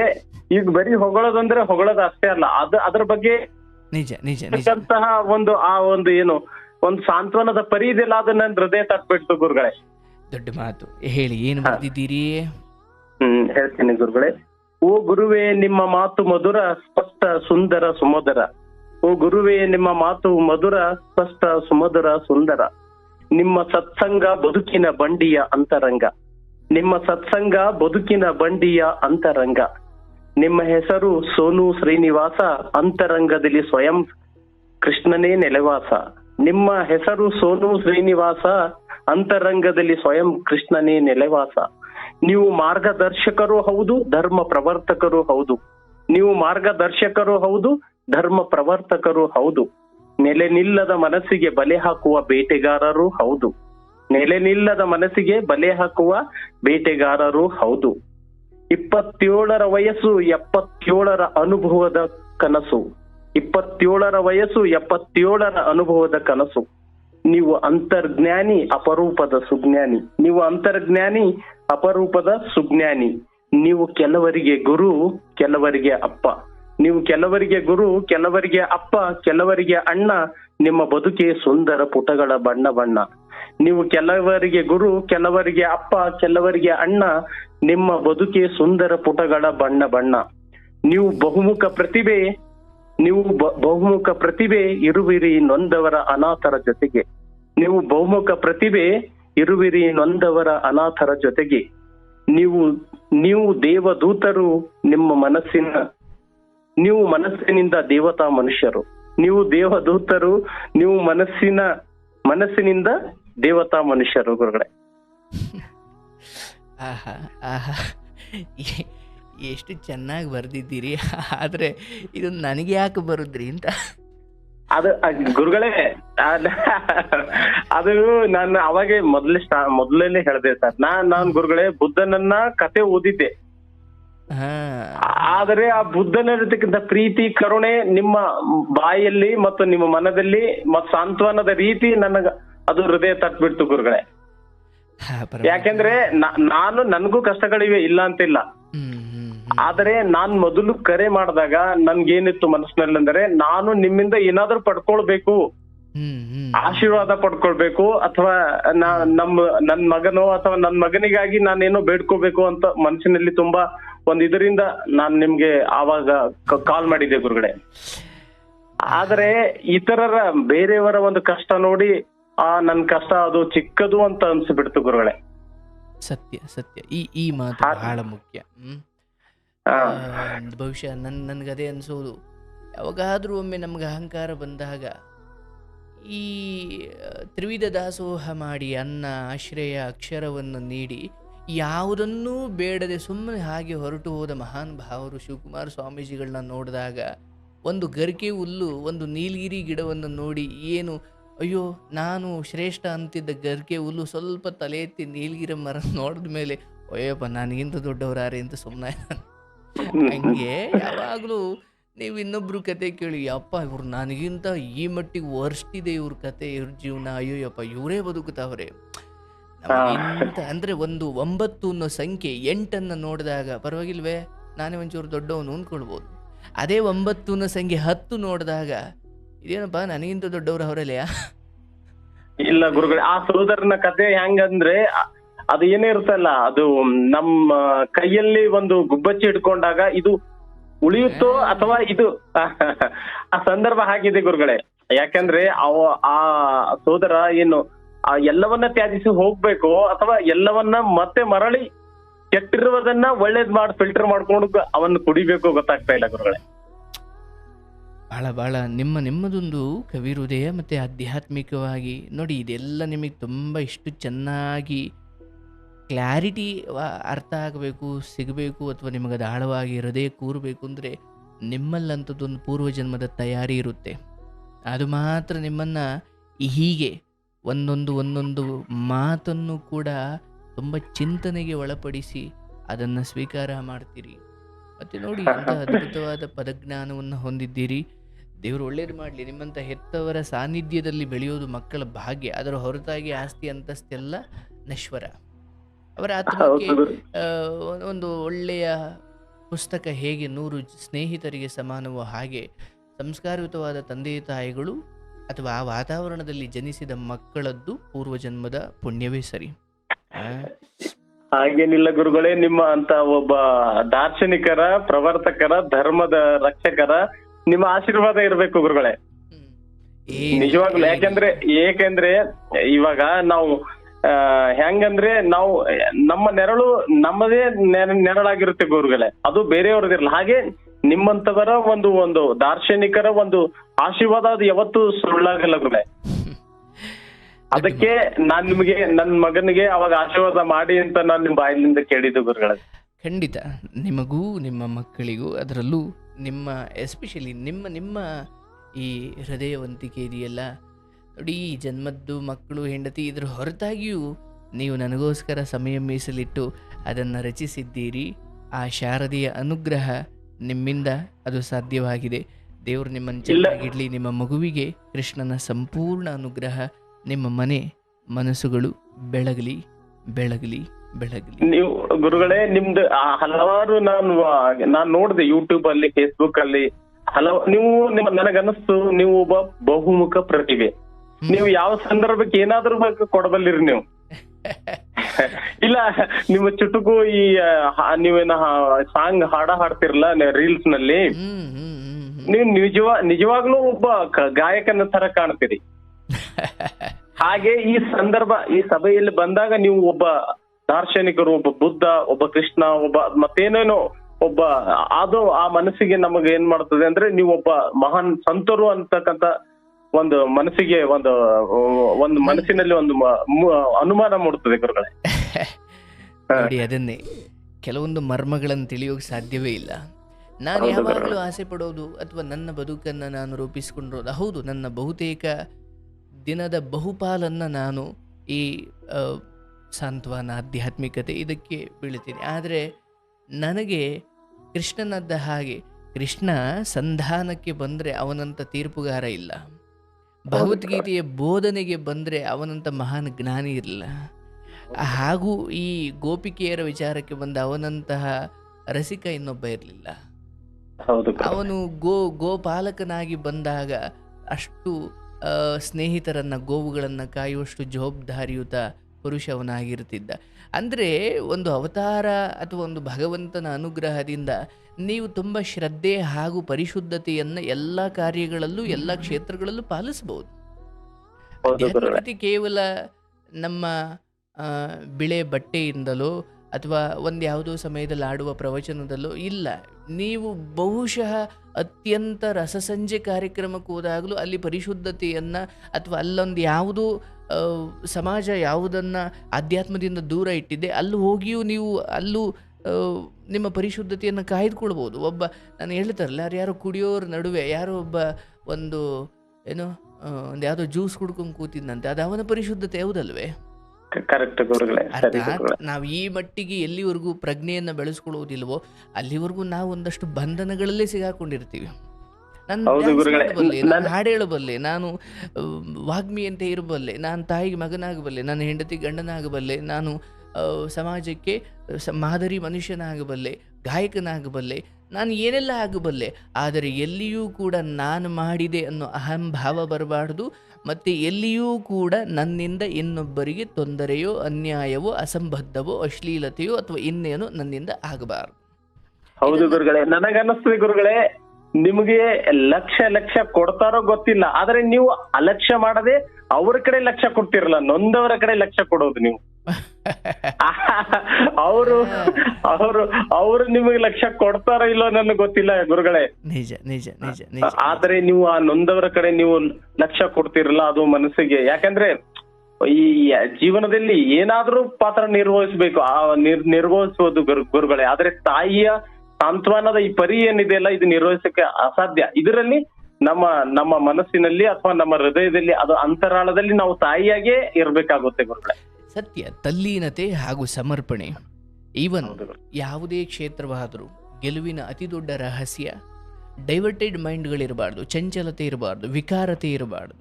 ಈಗ ಬರೀ ಹೊಗಳೋದಂದ್ರೆ ಹೊಗಳೋದು ಅಷ್ಟೇ ಅಲ್ಲ. ಅದು ಅದ್ರ ಬಗ್ಗೆ ನಿಜ ನಿಜ ಒಂದು ಆ ಒಂದು ಏನು ಒಂದು ಸಾಂತ್ವನದ ಪರಿ ಇದೆಯಲ್ಲ ಅದು ಹೃದಯ ತಟ್ಬಿಡ್ತು ಗುರುಗಳೇ. ದೊಡ್ಡ ಮಾತು. ಹೇಳಿ ಏನು ಮಾಡಿದ್ದೀರಿ? ಹ್ಮ್ ಹೇಳ್ತೀನಿ ಗುರುಗಳೇ. ಓ ಗುರುವೇ ನಿಮ್ಮ ಮಾತು ಮಧುರ ಸ್ಪಷ್ಟ ಸುಂದರ ಸುಮಧುರ. ಓ ಗುರುವೇ ನಿಮ್ಮ ಮಾತು ಮಧುರ ಸ್ಪಷ್ಟ ಸುಮಧುರ ಸುಂದರ. ನಿಮ್ಮ ಸತ್ಸಂಗ ಬದುಕಿನ ಬಂಡಿಯ ಅಂತರಂಗ. ನಿಮ್ಮ ಸತ್ಸಂಗ ಬದುಕಿನ ಬಂಡಿಯ ಅಂತರಂಗ. ನಿಮ್ಮ ಹೆಸರು ಸೋನು ಶ್ರೀನಿವಾಸ ಅಂತರಂಗದಲ್ಲಿ ಸ್ವಯಂ ಕೃಷ್ಣನೇ ನೆಲೆವಾಸ. ನಿಮ್ಮ ಹೆಸರು ಸೋನು ಶ್ರೀನಿವಾಸ, ಅಂತರಂಗದಲ್ಲಿ ಸ್ವಯಂ ಕೃಷ್ಣನೇ ನೆಲೆವಾಸ. ನೀವು ಮಾರ್ಗದರ್ಶಕರು ಹೌದು, ಧರ್ಮ ಪ್ರವರ್ತಕರು ಹೌದು. ನೀವು ಮಾರ್ಗದರ್ಶಕರು ಹೌದು, ಧರ್ಮ ಪ್ರವರ್ತಕರು ಹೌದು. ನೆಲೆ ನಿಲ್ಲದ ಮನಸ್ಸಿಗೆ ಬಲೆ ಹಾಕುವ ಬೇಟೆಗಾರರು ಹೌದು. ನೆಲೆ ನಿಲ್ಲದ ಮನಸ್ಸಿಗೆ ಬಲೆ ಹಾಕುವ ಬೇಟೆಗಾರರು ಹೌದು. ಇಪ್ಪತ್ತೇಳರ ವಯಸ್ಸು ಎಪ್ಪತ್ತೇಳರ ಅನುಭವದ ಕನಸು. ಇಪ್ಪತ್ತೇಳರ ವಯಸ್ಸು, ಎಪ್ಪತ್ತೇಳರ ಅನುಭವದ ಕನಸು. ನೀವು ಅಂತರ್ಜ್ಞಾನಿ, ಅಪರೂಪದ ಸುಜ್ಞಾನಿ. ನೀವು ಅಂತರ್ಜ್ಞಾನಿ, ಅಪರೂಪದ ಸುಜ್ಞಾನಿ. ನೀವು ಕೆಲವರಿಗೆ ಗುರು, ಕೆಲವರಿಗೆ ಅಪ್ಪ. ನೀವು ಕೆಲವರಿಗೆ ಗುರು, ಕೆಲವರಿಗೆ ಅಪ್ಪ, ಕೆಲವರಿಗೆ ಅಣ್ಣ. ನಿಮ್ಮ ಬದುಕೆ ಸುಂದರ ಪುಟಗಳ ಬಣ್ಣ ಬಣ್ಣ. ನೀವು ಕೆಲವರಿಗೆ ಗುರು, ಕೆಲವರಿಗೆ ಅಪ್ಪ, ಕೆಲವರಿಗೆ ಅಣ್ಣ. ನಿಮ್ಮ ಬದುಕೆ ಸುಂದರ ಪುಟಗಳ ಬಣ್ಣ ಬಣ್ಣ. ನೀವು ಬಹುಮುಖ ಪ್ರತಿಭೆ ನೀವು ಬಹುಮುಖ ಪ್ರತಿಭೆ ಇರುವಿರಿ ನೊಂದವರ ಅನಾಥರ ಜೊತೆಗೆ. ನೀವು ಬಹುಮುಖ ಪ್ರತಿಭೆ ಇರುವಿರಿ ನೊಂದವರ ಅನಾಥರ ಜೊತೆಗೆ. ನೀವು ನೀವು ದೇವದೂತರು ನಿಮ್ಮ ಮನಸ್ಸಿನ, ನೀವು ಮನಸ್ಸಿನಿಂದ ದೇವತಾ ಮನುಷ್ಯರು. ನೀವು ದೇವದೂತರು, ನೀವು ಮನಸ್ಸಿನ, ಮನಸ್ಸಿನಿಂದ ದೇವತಾ ಮನುಷ್ಯರು ಗುರುಗಳೇ. ಎಷ್ಟು ಚೆನ್ನಾಗಿ ಬರೆದಿದ್ದೀರಿ? ಆದರೆ ಇದು ನನಗೆ ಯಾಕೆ ಬರುದ್ರಿ ಅಂತ. ಅದು ಗುರುಗಳೇ ಅದು ನಾನು ಅವಾಗೆ ಮೊದಲೇ ಸ್ಟಾ ಹೇಳಿದೆ ಸರ್. ನಾನ್ ನಾನ್ ಗುರುಗಳೇ ಬುದ್ಧನನ್ನ ಕತೆ ಓದಿದ್ದೆ. ಆದರೆ ಆ ಬುದ್ಧನಿರತಕ್ಕಂಥ ಪ್ರೀತಿ ಕರುಣೆ ನಿಮ್ಮ ಬಾಯಲ್ಲಿ ಮತ್ತು ನಿಮ್ಮ ಮನದಲ್ಲಿ ಮತ್ತು ಸಾಂತ್ವನದ ರೀತಿ ನನಗ ಅದು ಹೃದಯ ತಟ್ಬಿಡ್ತು ಗುರುಗಳೇ. ಯಾಕೆಂದ್ರೆ ನಾನು ನನಗೂ ಕಷ್ಟಗಳಿವೆ ಇಲ್ಲ ಅಂತಿಲ್ಲ. ಆದ್ರೆ ನಾನ್ ಮೊದಲು ಕರೆ ಮಾಡಿದಾಗ ನನ್ಗೇನಿತ್ತು ಮನಸ್ಸಿನಲ್ಲಿ ಅಂದ್ರೆ ನಾನು ನಿಮ್ಮಿಂದ ಏನಾದ್ರೂ ಪಡ್ಕೊಳ್ಬೇಕು. ಆಶೀರ್ವಾದ ಪಡ್ಕೊಳ್ಬೇಕು ಅಥವಾ ನಮ್ಮ ನನ್ ಮಗನೋ ಅಥವಾ ನನ್ ಮಗನಿಗಾಗಿ ನಾನೇನೋ ಬೇಡ್ಕೋಬೇಕು ಅಂತ ಮನಸ್ಸಿನಲ್ಲಿ ತುಂಬಾ ಒಂದ್ ಇದರಿಂದ ನಾನ್ ನಿಮ್ಗೆ ಆವಾಗ ಕಾಲ್ ಮಾಡಿದ್ದೆ ಗುರುಗಡೆ ಆದ್ರೆ ಇತರರ ಬೇರೆಯವರ ಒಂದು ಕಷ್ಟ ನೋಡಿ ಆ ನನ್ ಕಷ್ಟ ಅದು ಚಿಕ್ಕದು ಅಂತ ಅನ್ಸಿಬಿಡ್ತು ಗುರುಗಳೇ. ಸತ್ಯ ಸತ್ಯ. ಈ ಈ ಮಾತು ಬಹಳ ಮುಖ್ಯ. ಆ, ಬಹುಶಃ ನನ್ ನನ್ಗದೇ ಅನ್ಸೋದು. ಯಾವಾಗಾದ್ರೂ ಒಮ್ಮೆ ನಮ್ಗೆ ಅಹಂಕಾರ ಬಂದಾಗ ಈ ತ್ರಿವಿಧ ದಾಸೋಹ ಮಾಡಿ ಅನ್ನ ಆಶ್ರಯ ಅಕ್ಷರವನ್ನು ನೀಡಿ ಯಾವುದನ್ನೂ ಬೇಡದೆ ಸುಮ್ಮನೆ ಹಾಗೆ ಹೊರಟು ಹೋದ ಮಹಾನ್ ಭಾವರು ಶಿವಕುಮಾರ ಸ್ವಾಮೀಜಿಗಳನ್ನ ನೋಡಿದಾಗ ಒಂದು ಗರಿಕೆ ಹುಲ್ಲು ಒಂದು ನೀಲಗಿರಿ ಗಿಡವನ್ನು ನೋಡಿ ಏನು ಅಯ್ಯೋ ನಾನು ಶ್ರೇಷ್ಠ ಅಂತಿದ್ದ ಗರಿಕೆ ಹುಲ್ಲು ಸ್ವಲ್ಪ ತಲೆ ಎತ್ತಿ ನೀಲಗಿರಿ ಮರ ನೋಡಿದ ಮೇಲೆ ಅಯ್ಯಪ್ಪ ನನಗಿಂತ ದೊಡ್ಡವರಾರೆ ಅಂತ ಸುಮ್ಮನೆ ಹಂಗೆ ಯಾವಾಗಲೂ ನೀವು ಇನ್ನೊಬ್ರು ಕತೆ ಕೇಳಿ ಅಪ್ಪ ಇವ್ರು ನನಗಿಂತ ಈ ಮಟ್ಟಿಗೆ ವರ್ಸ್ಟ್ ಇದೆ ಇವ್ರ ಕತೆ, ಇವ್ರ ಜೀವನ ಅಯ್ಯೋ ಅಪ್ಪ ಇವರೇ ಬದುಕುತ್ತವ್ರೆ. ಇಂತ ಅಂದ್ರೆ ಒಂದು ಒಂಬತ್ತು ಅನ್ನೋ ಸಂಖ್ಯೆ ಎಂಟನ್ನು ನೋಡಿದಾಗ ಪರವಾಗಿಲ್ವೇ, ನಾನೇ ಒಂಚೂರು ದೊಡ್ಡವನು ಅಂದ್ಕೊಳ್ಬೋದು ಅದೇ ಒಂಬತ್ತು ಅನ್ನೋ ಸಂಖ್ಯೆ ಹತ್ತು ನೋಡಿದಾಗ, ಇದೇನಪ್ಪ, ನನಗಿಂತ ದೊಡ್ಡವರು ಅವರಲ್ಲಯಾ? ಇಲ್ಲ ಗುರುಗಳೇ, ಆ ಸೋದರನ ಕತೆ ಹೆಂಗಂದ್ರೆ ಅದು ಏನೇ ಇರುತ್ತಲ್ಲ ಅದು ನಮ್ಮ ಕೈಯಲ್ಲಿ ಒಂದು ಗುಬ್ಬಚ್ಚಿ ಹಿಡ್ಕೊಂಡಾಗ ಇದು ಉಳಿಯುತ್ತೋ ಅಥವಾ ಇದು? ಆ ಸಂದರ್ಭ ಹಾಗಿದೆ ಗುರುಗಳೇ. ಯಾಕಂದ್ರೆ ಅವ ಆ ಸೋದರ ಏನು ಆ ಎಲ್ಲವನ್ನ ತ್ಯಾಜಿಸಿ ಹೋಗ್ಬೇಕು ಅಥವಾ ಎಲ್ಲವನ್ನ ಮತ್ತೆ ಮರಳಿ ಕೆಟ್ಟಿರುವುದನ್ನ ಒಳ್ಳೇದ್ ಮಾಡಿ ಫಿಲ್ಟರ್ ಮಾಡ್ಕೊಂಡು ಅವನ್ನ ಕುಡಿಬೇಕು ಗೊತ್ತಾಗ್ತಾ ಇಲ್ಲ ಗುರುಗಳೇ. ಬಹಳ ಬಹಳ ನಿಮ್ಮ ನಿಮ್ಮದೊಂದು ಕವಿ ಹೃದಯ ಮತ್ತೆ ಆಧ್ಯಾತ್ಮಿಕವಾಗಿ ನೋಡಿ ಇದೆಲ್ಲ ನಿಮಗೆ ತುಂಬ ಇಷ್ಟು ಚೆನ್ನಾಗಿ ಕ್ಲಾರಿಟಿ ಅರ್ಥ ಆಗಬೇಕು, ಸಿಗಬೇಕು ಅಥವಾ ನಿಮಗೆ ಅದು ಆಳವಾಗಿ ಹೃದಯ ಕೂರಬೇಕು ಅಂದರೆ ನಿಮ್ಮಲ್ಲಂಥದ್ದೊಂದು ಪೂರ್ವಜನ್ಮದ ತಯಾರಿ ಇರುತ್ತೆ. ಅದು ಮಾತ್ರ ನಿಮ್ಮನ್ನು ಹೀಗೆ ಒಂದೊಂದು ಒಂದೊಂದು ಮಾತನ್ನು ಕೂಡ ತುಂಬ ಚಿಂತನೆಗೆ ಒಳಪಡಿಸಿ ಅದನ್ನು ಸ್ವೀಕಾರ ಮಾಡ್ತೀರಿ. ಮತ್ತು ನೋಡಿ ಎಂಥ ಅದ್ಭುತವಾದ ಪದಜ್ಞಾನವನ್ನು ಹೊಂದಿದ್ದೀರಿ. ದೇವರು ಒಳ್ಳೇದು ಮಾಡಲಿ. ನಿಮ್ಮಂಥ ಹೆತ್ತವರ ಸಾನ್ನಿಧ್ಯದಲ್ಲಿ ಬೆಳೆಯೋದು ಮಕ್ಕಳ ಭಾಗ್ಯ. ಅದರ ಹೊರತಾಗಿ ಆಸ್ತಿ, ಅಂತಸ್ತೆಲ್ಲ ನಶ್ವರ. ಅವರ ಆತ್ಮಕ್ಕೆ ಒಂದು ಒಳ್ಳೆಯ ಪುಸ್ತಕ ಹೇಗೆ ನೂರು ಸ್ನೇಹಿತರಿಗೆ ಸಮಾನವೋ ಹಾಗೆ ಸಂಸ್ಕಾರಯುತವಾದ ತಂದೆ ತಾಯಿಗಳು ಅಥವಾ ಆ ವಾತಾವರಣದಲ್ಲಿ ಜನಿಸಿದ ಮಕ್ಕಳದ್ದು ಪೂರ್ವಜನ್ಮದ ಪುಣ್ಯವೇ ಸರಿ. ಹಾಗೇನಿಲ್ಲ ಗುರುಗಳೇ ನಿಮ್ಮ ಅಂತ ಒಬ್ಬ ದಾರ್ಶನಿಕರ ಪ್ರವರ್ತಕರ ಧರ್ಮದ ರಕ್ಷಕರ ನಿಮ್ಮ ಆಶೀರ್ವಾದ ಇರಬೇಕು ಗುರುಗಳೇ. ನಿಜವಾಗ್ಲು ಯಾಕೆಂದ್ರೆ ಏಕೆಂದ್ರೆ ಇವಾಗ ನಾವು ಹೆಂಗಂದ್ರೆ ನಾವು ನಮ್ಮ ನೆರಳು ನಮ್ಮದೇ ನೆರ- ನೆರಳಾಗಿರುತ್ತೆ ಗುರುಗಳೇ. ಅದು ಬೇರೆಯವ್ರದಿರಲ್ಲ ಹಾಗೆ ನಿಮ್ಮಂತವರ ಒಂದು ಒಂದು ದಾರ್ಶನಿಕರ ಒಂದು ಆಶೀರ್ವಾದ ಅದು ಯಾವತ್ತೂ ಸುಳ್ಳಾಗಲ್ಲ ಗುರುಗಳೇ. ಅದಕ್ಕೆ ನಾನ್ ನಿಮ್ಗೆ ನನ್ ಮಗನಿಗೆ ಅವಾಗ ಆಶೀರ್ವಾದ ಮಾಡಿ ಅಂತ ನಾನು ನಿಮ್ ಬಾಯಿಲಿಂದ ಕೇಳಿದ್ದು ಗುರುಗಳೇ. ಖಂಡಿತ. ನಿಮಗೂ ನಿಮ್ಮ ಮಕ್ಕಳಿಗೂ ಅದರಲ್ಲೂ ನಿಮ್ಮ ಎಸ್ಪೆಷಲಿ ನಿಮ್ಮ ನಿಮ್ಮ ಈ ಹೃದಯವಂತಿಕೆ ಇದೆಯಲ್ಲ ನೋಡಿ ಈ ಜನ್ಮದ್ದು ಮಕ್ಕಳು ಹೆಂಡತಿ ಇದ್ರ ಹೊರತಾಗಿಯೂ ನೀವು ನನಗೋಸ್ಕರ ಸಮಯ ಮೀಸಲಿಟ್ಟು ಅದನ್ನು ರಚಿಸಿದ್ದೀರಿ. ಆ ಶಾರದೆಯ ಅನುಗ್ರಹ ನಿಮ್ಮಿಂದ ಅದು ಸಾಧ್ಯವಾಗಿದೆ. ದೇವರು ನಿಮ್ಮನ್ನು ಚೆನ್ನಾಗಿಡಲಿ ನಿಮ್ಮ ಮಗುವಿಗೆ ಕೃಷ್ಣನ ಸಂಪೂರ್ಣ ಅನುಗ್ರಹ ನಿಮ್ಮ ಮನೆ ಮನಸ್ಸುಗಳು ಬೆಳಗಲಿ ಬೆಳಗಲಿ ಬೆಳಗಲಿ. ನೀವು ಗುರುಗಳೇ ನಿಮ್ದು ಹಲವಾರು ನಾನು ನಾನು ನೋಡಿದೆ ಯೂಟ್ಯೂಬ್ ಅಲ್ಲಿ ಫೇಸ್ಬುಕ್ ಅಲ್ಲಿ ಹಲವು ನೀವು ನಿಮ್ಮ ನನಗನ್ನಿಸ್ತು ನೀವು ಒಬ್ಬ ಬಹುಮುಖ ಪ್ರತಿಭೆ. ನೀವು ಯಾವ ಸಂದರ್ಭಕ್ಕೆ ಏನಾದ್ರೂ ಕೊಡಬಲ್ಲಿರಿ ನೀವು. ಇಲ್ಲ ನಿಮ್ಮ ಚುಟುಕು ಈ ನೀವೇನ ಸಾಂಗ್ ಹಾಡ ಹಾಡ್ತಿರಲ್ಲ ರೀಲ್ಸ್ನಲ್ಲಿ. ನೀವು ನಿಜವಾ ನಿಜವಾಗ್ಲೂ ಒಬ್ಬ ಗಾಯಕನ ತರ ಕಾಣ್ತೀರಿ. ಹಾಗೆ ಈ ಸಂದರ್ಭ ಈ ಸಭೆಯಲ್ಲಿ ಬಂದಾಗ ನೀವು ಒಬ್ಬ ದಾರ್ಶನಿಕರು ಒಬ್ಬ ಬುದ್ಧ ಒಬ್ಬ ಕೃಷ್ಣ ಒಬ್ಬ ಮತ್ತೇನೇನೋ ಒಬ್ಬ ಅದು ಆ ಮನಸ್ಸಿಗೆ ನಮಗೆ ಏನ್ ಮಾಡ್ತದೆ ಅಂದ್ರೆ ನೀವು ಒಬ್ಬ ಮಹಾನ್ ಸಂತರು ಅಂತಕ್ಕಂತ ಒಂದು ಮನಸ್ಸಿಗೆ ಒಂದು ಒಂದು ಮನಸ್ಸಿನಲ್ಲಿ ಒಂದು ಅನುಮಾನ ಮೂಡುತ್ತದೆ ಗುರುಗಳೇ. ನೋಡಿ ಅದನ್ನೇ. ಕೆಲವೊಂದು ಮರ್ಮಗಳನ್ನು ತಿಳಿಯೋಕೆ ಸಾಧ್ಯವೇ ಇಲ್ಲ. ನಾನು ಯಾವಾಗಲೂ ಆಸೆ ಪಡೋದು ಅಥವಾ ನನ್ನ ಬದುಕನ್ನು ನಾನು ರೂಪಿಸಿಕೊಂಡಿರೋದು ಹೌದು ನನ್ನ ಬಹುತೇಕ ದಿನದ ಬಹುಪಾಲನ್ನು ನಾನು ಈ ಸಾಂತ್ವನ ಆಧ್ಯಾತ್ಮಿಕತೆ ಇದಕ್ಕೆ ಬೀಳ್ತೀನಿ. ಆದರೆ ನನಗೆ ಕೃಷ್ಣನದ್ದ ಹಾಗೆ ಕೃಷ್ಣ ಸಂಧಾನಕ್ಕೆ ಬಂದರೆ ಅವನಂತ ತೀರ್ಪುಗಾರ ಇಲ್ಲ. ಭಗವದ್ಗೀತೆಯ ಬೋಧನೆಗೆ ಬಂದರೆ ಅವನಂತ ಮಹಾನ್ ಜ್ಞಾನಿ ಇರಲಿಲ್ಲ. ಹಾಗೂ ಈ ಗೋಪಿಕೆಯರ ವಿಚಾರಕ್ಕೆ ಬಂದ ಅವನಂತಹ ರಸಿಕ ಇನ್ನೊಬ್ಬ ಇರಲಿಲ್ಲ. ಅವನು ಗೋ ಗೋಪಾಲಕನಾಗಿ ಬಂದಾಗ ಅಷ್ಟು ಸ್ನೇಹಿತರನ್ನು ಗೋವುಗಳನ್ನು ಕಾಯುವಷ್ಟು ಜವಾಬ್ದಾರಿಯುತ ಪುರುಷ ಅವನಾಗಿರ್ತಿದ್ದ. ಅಂದರೆ ಒಂದು ಅವತಾರ ಅಥವಾ ಒಂದು ಭಗವಂತನ ಅನುಗ್ರಹದಿಂದ ನೀವು ತುಂಬ ಶ್ರದ್ಧೆ ಹಾಗೂ ಪರಿಶುದ್ಧತೆಯನ್ನು ಎಲ್ಲ ಕಾರ್ಯಗಳಲ್ಲೂ ಎಲ್ಲ ಕ್ಷೇತ್ರಗಳಲ್ಲೂ ಪಾಲಿಸಬಹುದು. ಅಧ್ಯಾತ್ಮಕತೆ ಕೇವಲ ನಮ್ಮ ಬಿಳೆ ಬಟ್ಟೆಯಿಂದಲೋ ಅಥವಾ ಒಂದು ಯಾವುದೋ ಸಮಯದಲ್ಲಿ ಆಡುವ ಪ್ರವಚನದಲ್ಲೋ ಇಲ್ಲ. ನೀವು ಬಹುಶಃ ಅತ್ಯಂತ ರಸಸಂಜೆ ಕಾರ್ಯಕ್ರಮಕ್ಕೆ ಹೋದಾಗಲೂ ಅಲ್ಲಿ ಪರಿಶುದ್ಧತೆಯನ್ನು ಅಥವಾ ಅಲ್ಲೊಂದು ಯಾವುದೋ ಸಮಾಜ ಯಾವುದನ್ನು ಆಧ್ಯಾತ್ಮದಿಂದ ದೂರ ಇಟ್ಟಿದೆ ಅಲ್ಲಿ ಹೋಗಿಯೂ ನೀವು ಅಲ್ಲೂ ನಿಮ್ಮ ಪರಿಶುದ್ಧತೆಯನ್ನು ಕಾಯ್ದುಕೊಳ್ಬೋದು. ಒಬ್ಬ ನಾನು ಹೇಳ್ತಾರಲ್ಲ ಯಾರು ಯಾರೋ ಕುಡಿಯೋರ ನಡುವೆ ಯಾರೋ ಒಬ್ಬ ಒಂದು ಏನು ಒಂದು ಯಾವುದೋ ಜ್ಯೂಸ್ ಕುಡ್ಕೊಂಡು ಕೂತಿದ್ದಂತೆ ಅದು ಅವನ ಪರಿಶುದ್ಧತೆ ಯಾವುದಲ್ವೇ ನಾವು ಈ ಮಟ್ಟಿಗೆ ಎಲ್ಲಿವರೆಗೂ ಪ್ರಜ್ಞೆಯನ್ನು ಬೆಳೆಸ್ಕೊಳ್ಳುವುದಿಲ್ವೋ ಅಲ್ಲಿವರೆಗೂ ನಾವು ಒಂದಷ್ಟು ಬಂಧನಗಳಲ್ಲೇ ಸಿಗಾಕೊಂಡಿರ್ತೀವಿ. ಹೌದು ಗುರುಗಳೇ. ನಾನು ಹಾಡು ಹೇಳಬಲ್ಲೆ ನಾನು ವಾಗ್ಮಿ ವಾಗ್ಮಿಯಂತೆ ಇರಬಲ್ಲೆ ನಾನು ತಾಯಿಗೆ ಮಗನಾಗಬಲ್ಲೆ ನನ್ನ ಹೆಂಡತಿ ಗಂಡನಾಗಬಲ್ಲೆ ನಾನು ಸಮಾಜಕ್ಕೆ ಮಾದರಿ ಮನುಷ್ಯನಾಗಬಲ್ಲೆ ಗಾಯಕನಾಗಬಲ್ಲೆ ನಾನು ಏನೆಲ್ಲ ಆಗಬಲ್ಲೆ ಆದರೆ ಎಲ್ಲಿಯೂ ಕೂಡ ನಾನು ಮಾಡಿದೆ ಅನ್ನೋ ಅಹಂಭಾವ ಬರಬಾರ್ದು ಮತ್ತು ಎಲ್ಲಿಯೂ ಕೂಡ ನನ್ನಿಂದ ಇನ್ನೊಬ್ಬರಿಗೆ ತೊಂದರೆಯೋ ಅನ್ಯಾಯವೋ ಅಸಂಬದ್ಧವೋ ಅಶ್ಲೀಲತೆಯೋ ಅಥವಾ ಇನ್ನೇನೋ ನನ್ನಿಂದ ಆಗಬಾರ್ದು ಹೌದು ಗುರುಗಳೇ ನನಗನ್ನಿಸ್ತದೆ ಗುರುಗಳೇ ನಿಮಗೆ ಲಕ್ಷ ಲಕ್ಷ ಕೊಡ್ತಾರೋ ಗೊತ್ತಿಲ್ಲ. ಆದ್ರೆ ನೀವು ಅಲಕ್ಷ್ಯ ಮಾಡದೆ ಅವ್ರ ಕಡೆ ಲಕ್ಷ ಕೊಡ್ತಿರಲ್ಲ ನೊಂದವರ ಕಡೆ ಲಕ್ಷ ಕೊಡೋದು ನೀವು. ಅವರು ಅವರು ಅವರು ನಿಮಗೆ ಲಕ್ಷ ಕೊಡ್ತಾರೋ ಇಲ್ಲೋ ನನಗೆ ಗೊತ್ತಿಲ್ಲ ಗುರುಗಳೇ. ನಿಜ ನಿಜ ನಿಜ ನಿಜ. ಆದ್ರೆ ನೀವು ಆ ನೊಂದವರ ಕಡೆ ನೀವು ಲಕ್ಷ ಕೊಡ್ತಿರಲ್ಲ ಅದು ಮನಸ್ಸಿಗೆ. ಯಾಕಂದ್ರೆ ಈ ಜೀವನದಲ್ಲಿ ಏನಾದ್ರೂ ಪಾತ್ರ ನಿರ್ವಹಿಸ್ಬೇಕು ಆ ನಿರ್ ನಿರ್ವಹಿಸುವುದು ಗುರುಗಳೇ. ಆದ್ರೆ ತಾಯಿಯ ಸಾಂತ್ವನದ ಈ ಪರಿ ಏನಿದೆಯಲ್ಲ ಇದು ನಿರ್ವಹಿಸಕ್ಕೆ ಅಸಾಧ್ಯ. ಇದರಲ್ಲಿ ನಮ್ಮ ನಮ್ಮ ಮನಸ್ಸಿನಲ್ಲಿ ಅಥವಾ ನಮ್ಮ ಹೃದಯದಲ್ಲಿ ಅದು ಅಂತರಾಳದಲ್ಲಿ ನಾವು ತಾಯಿಯಾಗೇ ಇರಬೇಕಾಗುತ್ತೆ ಗುರುಗಳೇ. ಸತ್ಯ ತಲ್ಲೀನತೆ ಹಾಗೂ ಸಮರ್ಪಣೆ. ಈವನ್ ಯಾವುದೇ ಕ್ಷೇತ್ರವಾದರೂ ಗೆಲುವಿನ ಅತಿದೊಡ್ಡ ರಹಸ್ಯ ಡೈವರ್ಟೆಡ್ ಮೈಂಡ್ಗಳಿರಬಾರ್ದು ಚಂಚಲತೆ ಇರಬಾರ್ದು ವಿಕಾರತೆ ಇರಬಾರ್ದು.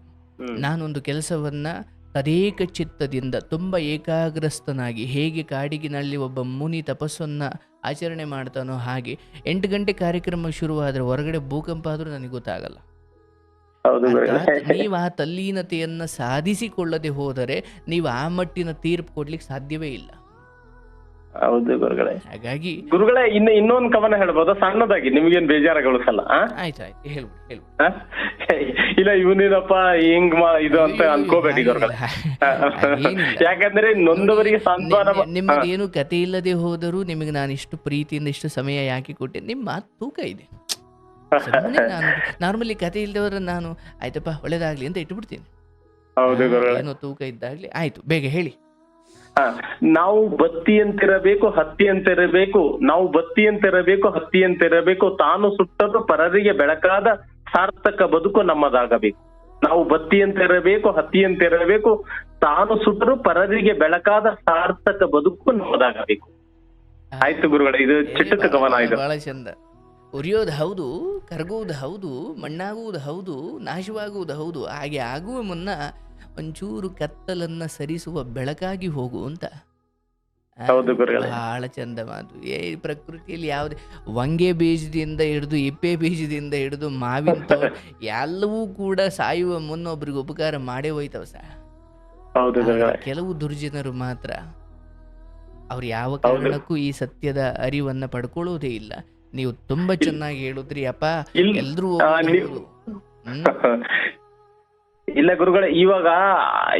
ನಾನೊಂದು ಕೆಲಸವನ್ನ ತದೇಕ ಚಿತ್ತದಿಂದ ತುಂಬ ಏಕಾಗ್ರಸ್ತನಾಗಿ ಹೇಗೆ ಕಾಡಿಗಿನಲ್ಲಿ ಒಬ್ಬ ಮುನಿ ತಪಸ್ಸನ್ನ ಆಚರಣೆ ಮಾಡ್ತಾನೋ ಹಾಗೆ ಎಂಟು ಗಂಟೆ ಕಾರ್ಯಕ್ರಮ ಶುರುವಾದ್ರೆ ಹೊರಗಡೆ ಭೂಕಂಪ ಆದ್ರೂ ನನಗೆ ಗೊತ್ತಾಗಲ್ಲ. ನೀವು ಆ ತಲ್ಲೀನತೆಯನ್ನ ಸಾಧಿಸಿಕೊಳ್ಳದೆ ಹೋದರೆ ನೀವು ಆ ಮಟ್ಟಿನ ತೀರ್ಪು ಕೊಡ್ಲಿಕ್ಕೆ ಸಾಧ್ಯವೇ ಇಲ್ಲ. ಹೌದು ಗುರುಗಳೇ. ಹಾಗಾಗಿ ಗುರುಗಳೇ ಇನ್ನು ಇನ್ನೊಂದು ಕವನ ಹೇಳ್ಬೋದು? ಸಣ್ಣದಾಗಿ ನಿಮ್ಗೇನ್ ಬೇಜಾರಗೊಳಿಸಲ್ಲ ಆ? ಆಯ್ತು ಆಯ್ತು ಹೇಳ್ಬಿಡಿ ಹೇಳ್ಬಿಡಿ. ಇಲ್ಲ ಇವನೇನಪ್ಪ ಹಿಂಗ್ ಮಾ ಇದು ಅಂತ ಅನ್ಕೋಬೇಡಿ ಗುರುಗಳೇ. ಯಾಕಂದ್ರೆ ನೊಂದವರಿಗೆ ಸಾಂತ್ವನ ನಿಮಗೆ ಏನು ಕತೆ ಇಲ್ಲದೆ ಹೋದರೂ ನಿಮಗೆ ನಾನು ಇಷ್ಟು ಪ್ರೀತಿಯಿಂದ ಇಷ್ಟು ಸಮಯ ಯಾಕೆ ಕೊಟ್ಟೆ? ನಿಮ್ಮ ತೂಕ ಇದೆ. ನಾನು ನಾರ್ಮಲಿ ಕತೆ ಇಲ್ಲದವರ ನಾನು ಆಯ್ತಪ್ಪ ಒಳ್ಳೇದಾಗ್ಲಿ ಅಂತ ಇಟ್ಬಿಡ್ತೀನಿ. ಹೌದು ಏನೋ ತೂಕ ಇದ್ದಾಗ್ಲಿ. ಆಯ್ತು ಬೇಗ ಹೇಳಿ. ಆ, ಅಂತಿರಬೇಕು ಹತ್ತಿ ಅಂತಿರಬೇಕು ನಾವು ಬತ್ತಿ ಅಂತಿರಬೇಕು ಹತ್ತಿ ಅಂತಿರಬೇಕು ತಾನು ಸುಟ್ಟದ್ದು ಪರರಿಗೆ ಬೆಳಕಾದ ಸಾರ್ಥಕ ಬದುಕು ನಮ್ಮದಾಗಬೇಕು. ನಾವು ಬತ್ತಿ ಅಂತಿರಬೇಕು ಹತ್ತಿ ಅಂತಿರಬೇಕು ತಾನು ಸುಟ್ಟರು ಪರರಿಗೆ ಬೆಳಕಾದ ಸಾರ್ಥಕ ಬದುಕು ನಮ್ಮದಾಗಬೇಕು. ಆಯ್ತು ಗುರುಗಳ ಇದು ಚಿಟ್ಟದ ಬಹಳ- ಇದು. ಬಹಳ ಚಂದ. ಉರಿಯೋದು ಹೌದು ಕರಗುವುದು ಹೌದು ಮಣ್ಣಾಗುವುದು ಹೌದು ನಾಶವಾಗುವುದು ಹೌದು ಹಾಗೆ ಆಗುವ ಮುನ್ನ ಒಂಚೂರು ಕತ್ತಲನ್ನ ಸರಿಸುವ ಬೆಳಕಾಗಿ ಹೋಗು ಅಂತ. ಬಹಳ ಚಂದ ಮಾತು. ಏ ಪ್ರಕೃತಿಯಲ್ಲಿ ಯಾವುದೇ ವಂಗೆ ಬೀಜದಿಂದ ಹಿಡಿದು ಇಪ್ಪೆ ಬೀಜದಿಂದ ಹಿಡಿದು ಮಾವಿನ ತೋಟ ಎಲ್ಲವೂ ಕೂಡ ಸಾಯುವ ಮುನ್ನ ಒಬ್ರಿಗೆ ಉಪಕಾರ ಮಾಡೇ ಹೋಯ್ತವ ಸಹ ಕೆಲವು ದುರ್ಜನರು ಮಾತ್ರ ಅವ್ರು ಯಾವ ಕಾರಣಕ್ಕೂ ಈ ಸತ್ಯದ ಅರಿವನ್ನ ಪಡ್ಕೊಳ್ಳೋದೇ ಇಲ್ಲ. ನೀವು ತುಂಬಾ ಚೆನ್ನಾಗಿ ಹೇಳಿದ್ರಿ ಅಪ್ಪ. ಎಲ್ರೂ ಇಲ್ಲ ಗುರುಗಳೇ ಇವಾಗ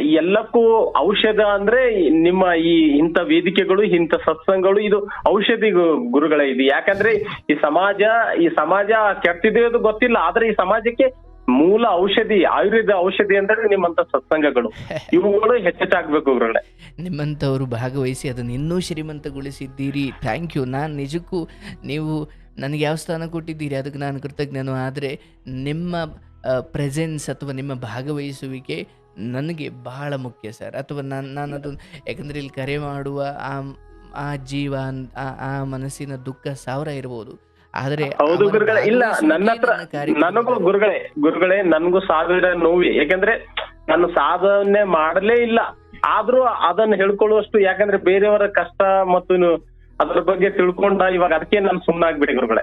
ಎಲ್ಲಕ್ಕೂ ಔಷಧ ಅಂದ್ರೆ ನಿಮ್ಮ ಈ ಇಂಥ ವೇದಿಕೆಗಳು ಇಂಥ ಸತ್ಸಂಗಗಳು ಇದು ಔಷಧಿ ಗುರುಗಳೇ ಇದು. ಯಾಕಂದ್ರೆ ಈ ಸಮಾಜ ಈ ಸಮಾಜ ಕೆಟ್ಟಿದೆ ಅದು ಗೊತ್ತಿಲ್ಲ ಆದ್ರೆ ಈ ಸಮಾಜಕ್ಕೆ ಮೂಲ ಔಷಧಿ ಆಯುರ್ವೇದ ಔಷಧಿ ಅಂದ್ರೆ ನಿಮ್ಮಂತ ಸತ್ಸಂಗಗಳು. ಇವುಗಳು ಹೆಚ್ಚಾಗ್ಬೇಕು ಗುರುಗಳೇ. ನಿಮ್ಮಂತವರು ಭಾಗವಹಿಸಿ ಅದನ್ನ ಇನ್ನೂ ಶ್ರೀಮಂತಗೊಳಿಸಿದ್ದೀರಿ. ಥ್ಯಾಂಕ್ ಯು ನಾನು ನಿಜಕ್ಕೂ ನೀವು ನನಗೆ ಯಾವ ಸ್ಥಾನ ಕೊಟ್ಟಿದ್ದೀರಿ? ಅದಕ್ಕೆ ನಾನು ಕೃತಜ್ಞನು. ಆದರೆ ನಿಮ್ಮ ಪ್ರೆಸೆನ್ಸ್ ಅಥವಾ ನಿಮ್ಮ ಭಾಗವಹಿಸುವಿಕೆ ನನಗೆ ಬಹಳ ಮುಖ್ಯ ಸರ್. ಅಥವಾ ನಾನು ನಾನು ಅದು ಯಾಕಂದರೆ ಇಲ್ಲಿ ಕರೆ ಮಾಡುವ ಆ ಆ ಜೀವ ಆ ಮನಸ್ಸಿನ ದುಃಖ ಸಾವಿರ ಇರಬಹುದು ಆದರೆ ಹೌದು ಗುರುಗಳೇ ಇಲ್ಲ ನನ್ನ ಹತ್ರ ನನಗೂ ಗುರುಗಳೇ ಗುರುಗಳೇ ನನ್ಗೂ ಸಾವಿರ ನೋವಿ ಯಾಕಂದ್ರೆ ನಾನು ಸಾಧನೆ ಮಾಡಲೇ ಇಲ್ಲ. ಆದ್ರೂ ಅದನ್ನ ಹೇಳ್ಕೊಳ್ಳುವಷ್ಟು ಯಾಕಂದ್ರೆ ಬೇರೆಯವರ ಕಷ್ಟ ಮತ್ತು ಅದ್ರ ಬಗ್ಗೆ ತಿಳ್ಕೊಂಡ ಇವಾಗ ಅದಕ್ಕೆ ನಾನು ಸುಮ್ಮನಾಗ್ಬಿಡಿ ಗುರುಗಳೇ.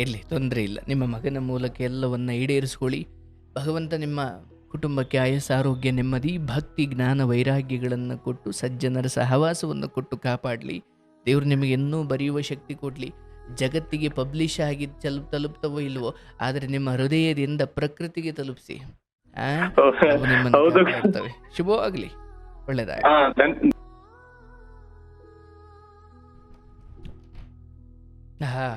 ಇಲ್ಲಿ ತೊಂದರೆ ಇಲ್ಲ. ನಿಮ್ಮ ಮಗನ ಮೂಲಕ ಎಲ್ಲವನ್ನ ಈಡೇರಿಸ್ಕೊಳ್ಳಿ. ಭಗವಂತ ನಿಮ್ಮ ಕುಟುಂಬಕ್ಕೆ ಆಯಸ್ಸಾರೋಗ್ಯ ನೆಮ್ಮದಿ ಭಕ್ತಿ ಜ್ಞಾನ ವೈರಾಗ್ಯಗಳನ್ನು ಕೊಟ್ಟು ಸಜ್ಜನರ ಸಹವಾಸವನ್ನು ಕೊಟ್ಟು ಕಾಪಾಡಲಿ. ದೇವರು ನಿಮಗೆ ಇನ್ನೂ ಬರೆಯುವ ಶಕ್ತಿ ಕೊಡಲಿ. ಜಗತ್ತಿಗೆ ಪಬ್ಲಿಷ್ ಆಗಿ ತಲುಪ್ ತಲುಪ್ತವೋ ಇಲ್ವೋ ಆದರೆ ನಿಮ್ಮ ಹೃದಯದಿಂದ ಪ್ರಕೃತಿಗೆ ತಲುಪಿಸಿ. ಶುಭವಾಗಲಿ ಒಳ್ಳೆಯದಾಗಲಿ ಹಾ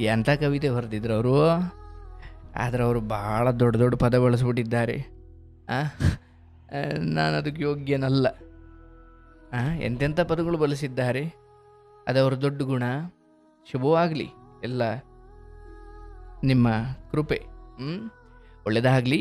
ಎಂಥ ಕವಿತೆ ಹೊರದಿದ್ರು ಅವರು? ಆದರೆ ಅವರು ಭಾಳ ದೊಡ್ಡ ದೊಡ್ಡ ಪದ ಬಳಸಿಬಿಟ್ಟಿದ್ದಾರೆ. ನಾನು ಅದಕ್ಕೆ ಯೋಗ್ಯನಲ್ಲ. ಎಂತೆಂಥ ಪದಗಳು ಬಳಸಿದ್ದಾರೆ? ಅದವರ ದೊಡ್ಡ ಗುಣ. ಶುಭವಾಗಲಿ ಎಲ್ಲ ನಿಮ್ಮ ಕೃಪೆ. ಹ್ಞೂ ಒಳ್ಳೆಯದಾಗಲಿ